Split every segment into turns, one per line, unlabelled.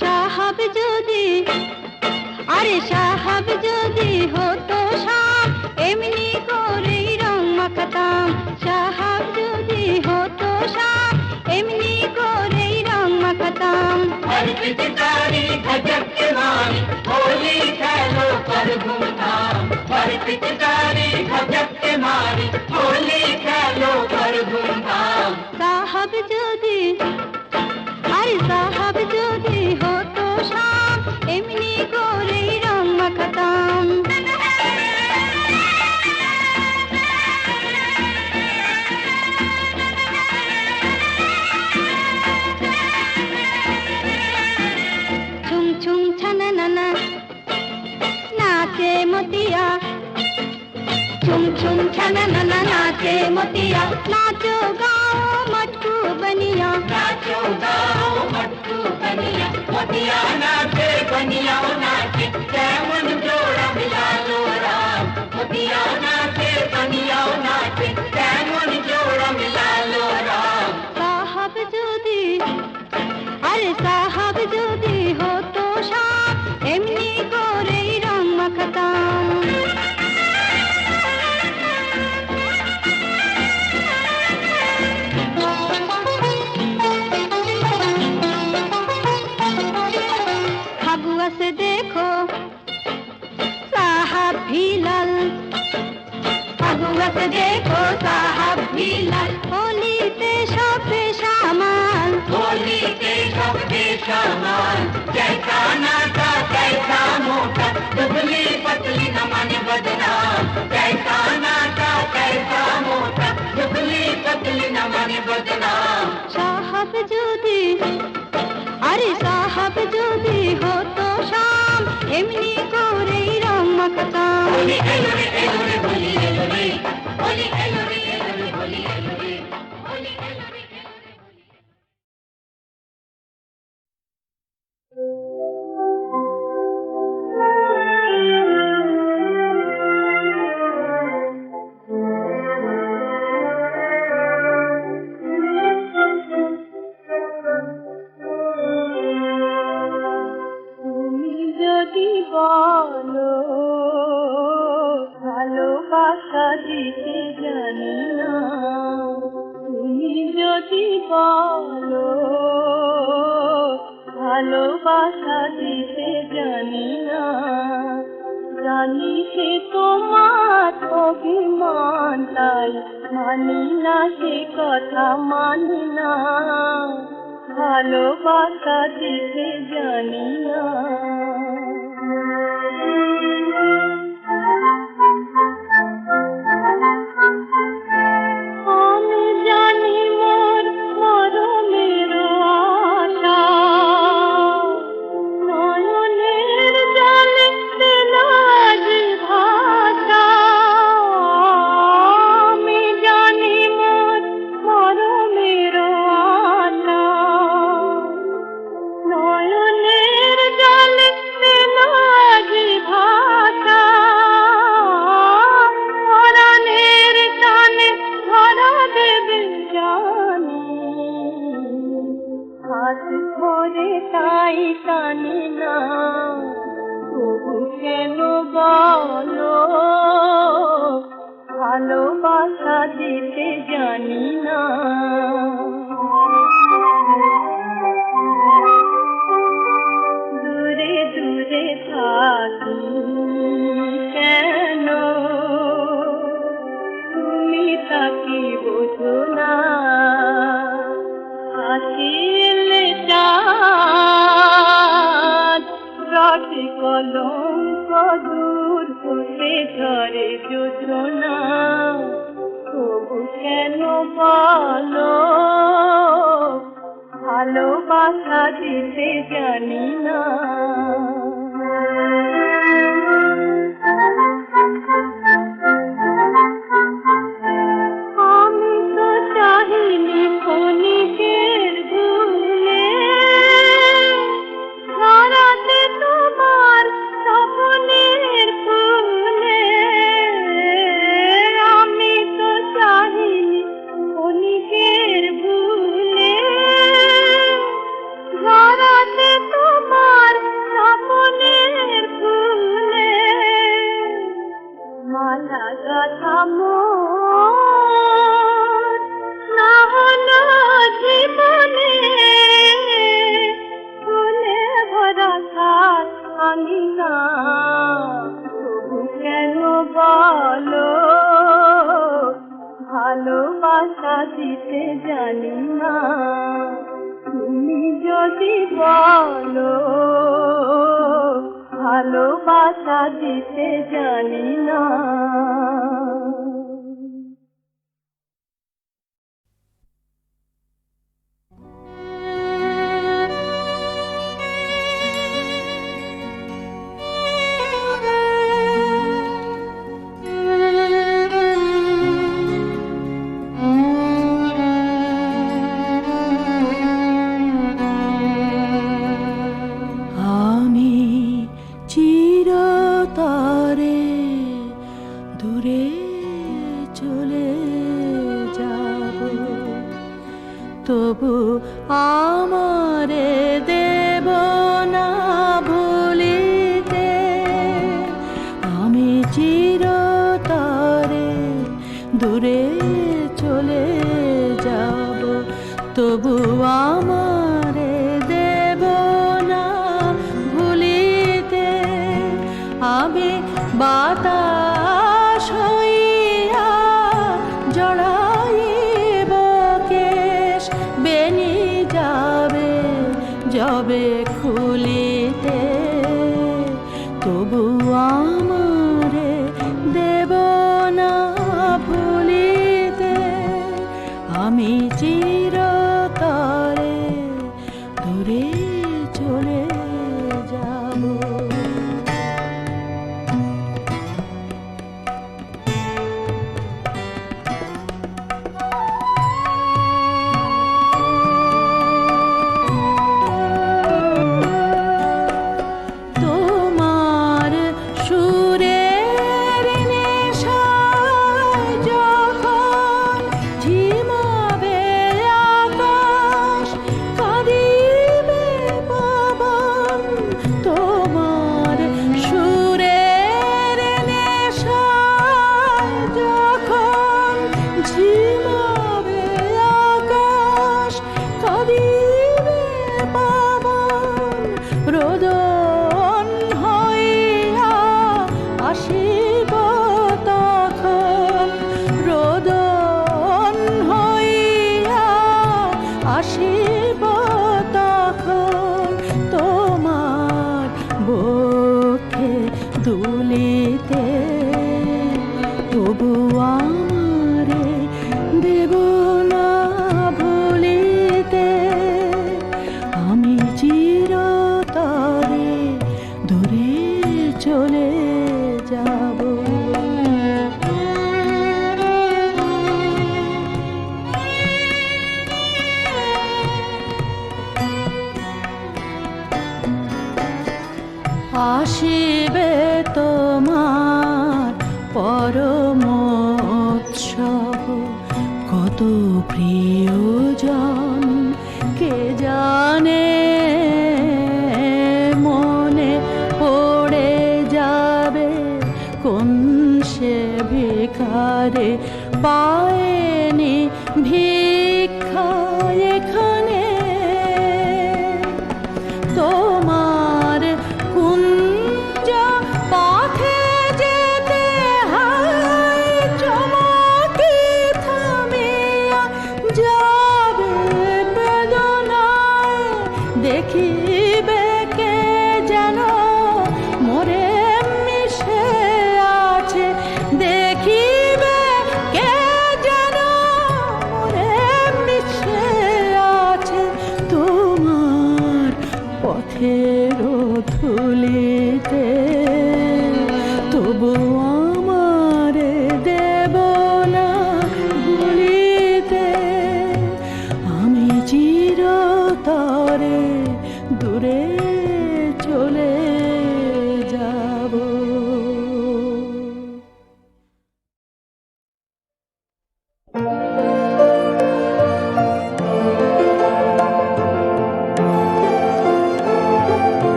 সাহাব যদি, আরে সাহাব যদি হতো সাপ, এমনি করেই রং মাখাতাম। সাহাব যদি হতো সাপ, এমনি করেই রং মাখাতাম।
ঘুম पिचकारी मारी होली खेलो
पर
धूमधाम। साहब जो बनिया मोतिया नाचे बनिया नाचे कैमन जोड़ा मिला बदनाम जैसा नाचा कैसा मोटा दुबली पतली न माने बदनाम
সাহাব যদি আরে সাহাব যদি হতো শাম এমনি করেই রং মাখাতাম ভালোবাসা দিতে জানি না। জানি সে তোমার অভিমান, তাই মানি না সে কথা মানি না। ভালোবাসা দিতে জানি না। ভালোবাসা দিতে জানি না। দূরে দূরে থাকি কেন? তুমি তাকি বোঝো না। হাসিলে চাঁদ রট কলঙ্ক দূর হতে ঝরে যোজনা ভালোবাসা দিতে জানি না আমি তবু
আমারে তোমার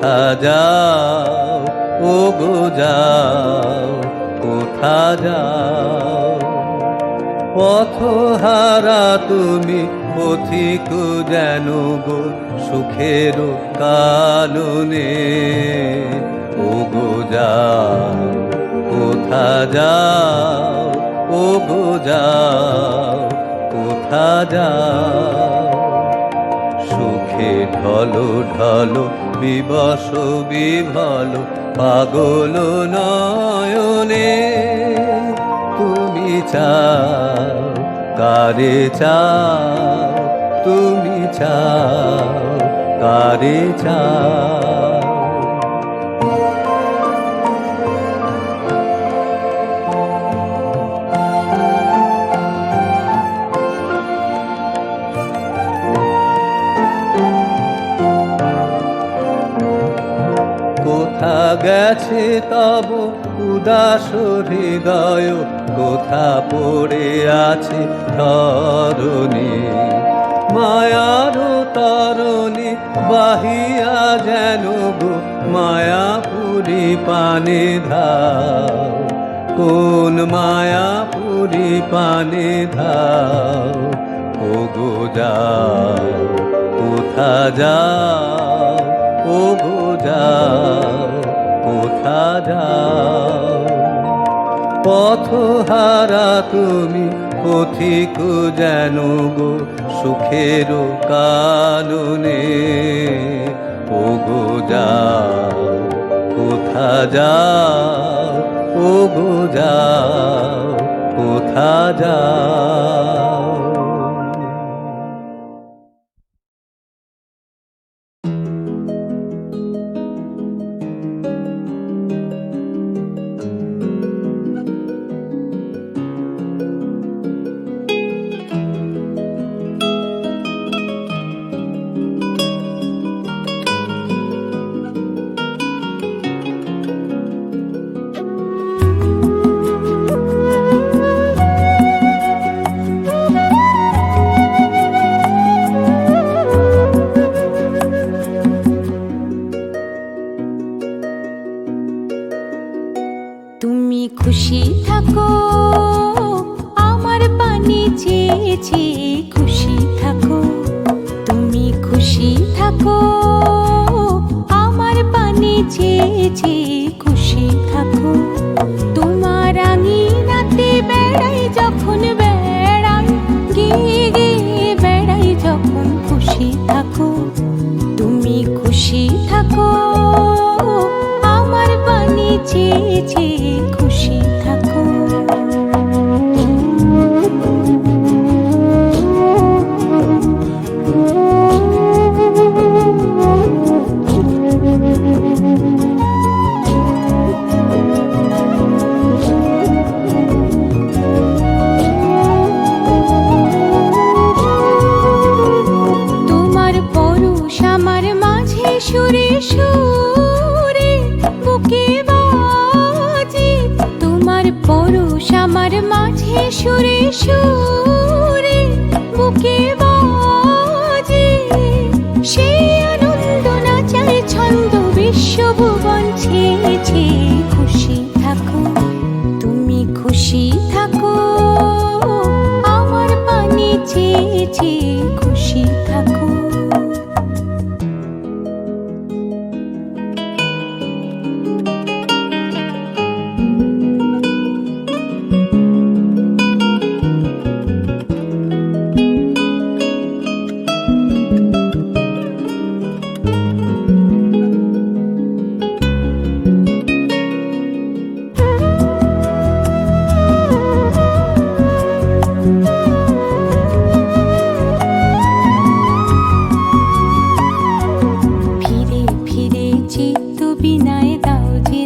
কোথা যাও? ও গো যাও, কোথা যাও? পথহারা তুমি পথিক যেন গো সুখের কাননে। ও গো যাও, কোথা যাও? ও গো যাও, কোথা যাও? সুখে ঢলো ঢলো বিবশ ভালো পাগল নয়নে তুমি চাও কারে চাও তুমি চাও কারে চাও। গেছে তব উদাস হৃদয়, কোথা পড়ে আছে ধরণী মায়ার তরণী, বাহিয়া যেন গো, মায়াপুরি পানে ধাও। কোন মায়াপুরি পানে ধাও? ও গো যাও, কোথা যাও? ও গো যাও। কোথা যাও পথহারা তুমি, পথিক যেন গো সুখের কাননে। ও গো যাও, কোথা যাও ও গো যাও, কোথা যাও।
থাকো, আমার পানি চেয়েছি খুশি থাকো। তুমি খুশি থাকো, আমার পানি চেয়েছি খুশি থাকো। তোমার আঙিনাতে বেড়াই যখন বেড়াই, গিয়ে গিয়ে বেড়াই যখন খুশি থাকো। তুমি খুশি থাকো, আমার পানি চেয়েছি খুশি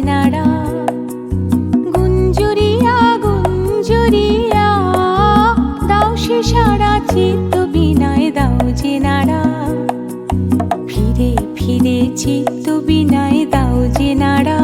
নাড়া গুঞ্জুরিয়া গুঞ্জুরিয়া, দাও সে সারা চিত্ত বিনায়, দাও নাড়া ফিরে ফিরে চিত্ত বিনায়, দাও গুঞ্জ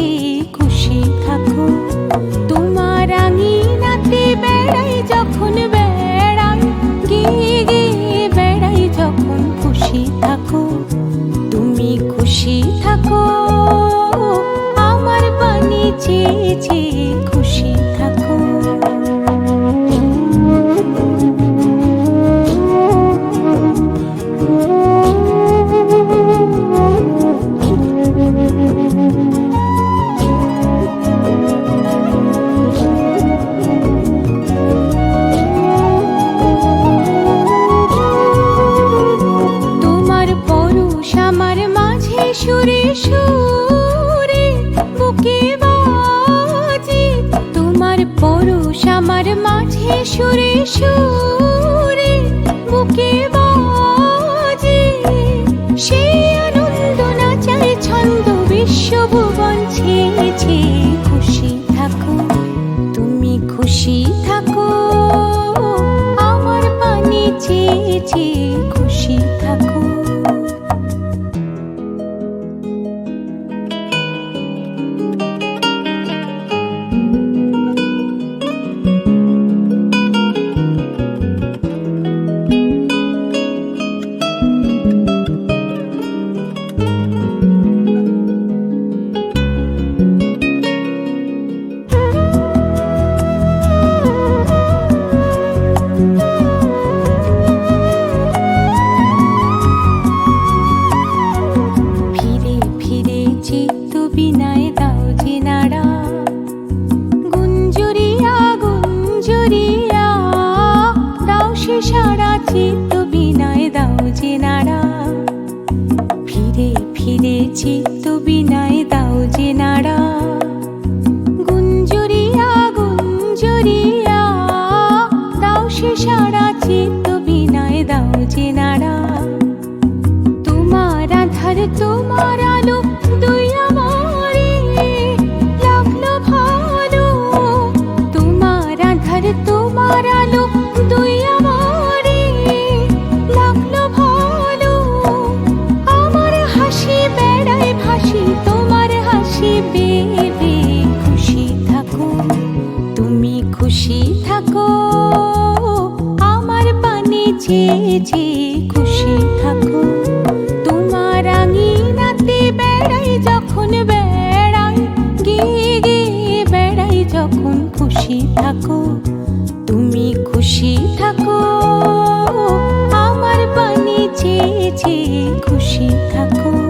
সুখে খুশি থাকো। তোমার আঙিনাতে বেড়াই যখন বেড়াই গিয়ে গিয়ে বেড়াই যখন খুশি থাকো। তুমি খুশি থাকো, আমার পানি চেয়ে চেয়ে খুশি সুরে teeth. যে খুশি থাকো, তোমার আঙিনাতে বেড়াই যখন বেড়াই, গিয়ে গিয়ে বেড়াই যখন খুশি থাকো, তুমি খুশি থাকো, আমার পানি যে চেয়ে খুশি থাকো।